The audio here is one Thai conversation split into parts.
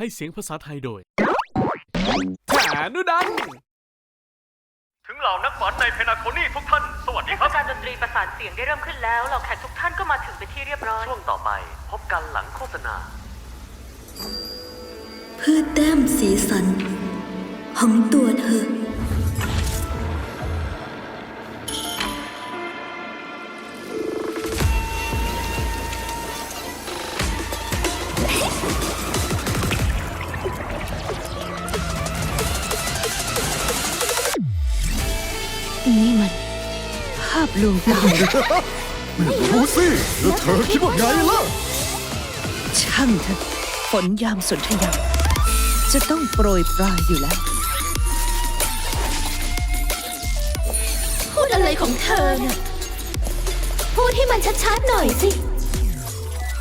ให้เสียงภาษาไทยโดยแผนุดัน ถึงเหล่านักฝันในเพนาโคนี่ทุกท่าน สวัสเทดีศครับกาลดนตรีประสานเสียงได้เริ่มขึ้นแล้วเหล่าแขกทุกท่านก็มาถึงเป็นที่เรียบร้อย ช่วงต่อไปพบกันหลังโฆษณา เพื่อแต้มสีสัน ของตัวเธอ นี่มัน ภาพลวงตารู้สิแล้วเธอคิดว่าไงล่ะ ช่างเถอะฝนยามสนธยาจะต้องโปรยปลายอยู่แล้ว พูดอะไรของเธอน่ะพูดให้มันชัดๆหน่อยสิ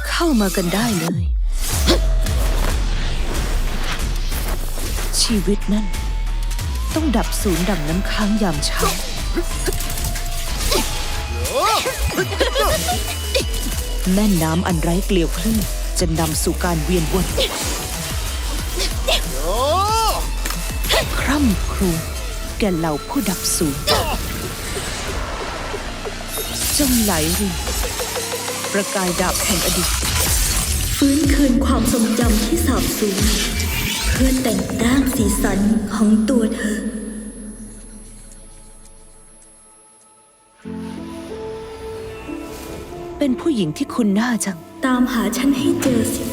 เข้ามากันได้เลย ชีวิตนั้นต้องดับศูนย์ดังน้ำค้างยามเช้า แม่น้ำอันไร้เกลียวคลื่นจะนำสู่การเวียนวนคร่ำครวญแก่เหล่าผู้ดับศูนย์จงไหลรินประกายดาบแห่งอดีต ฟื้นคืนความทรงจำที่สาบสูญเพื่อแต่งร่างสีสันของตัวเธอ เป็นผู้หญิงที่คุณหน้าจัง ตามหาฉันให้เจอสิ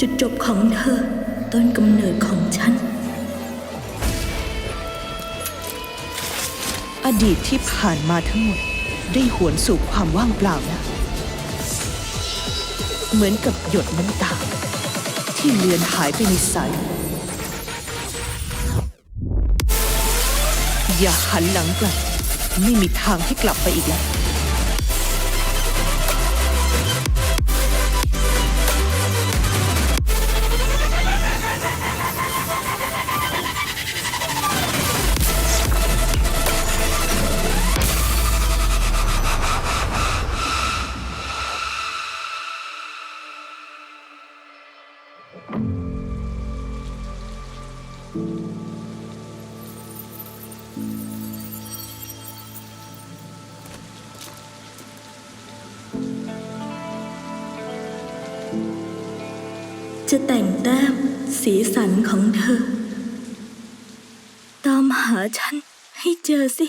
จุดจบของเธอ ต้นกำเนิดของฉัน อดีตที่ผ่านมาทั้งหมด ได้หวนสู่ความว่างเปล่าแล้วเหมือนกับหยดน้ำตา ที่เลือนหายไปในสายลมอย่าหันหลังกลับ ไม่มีทางที่กลับไปอีกแล้ว จะแต่งแต้มสีสันของเธอ ตามหาฉันให้เจอสิ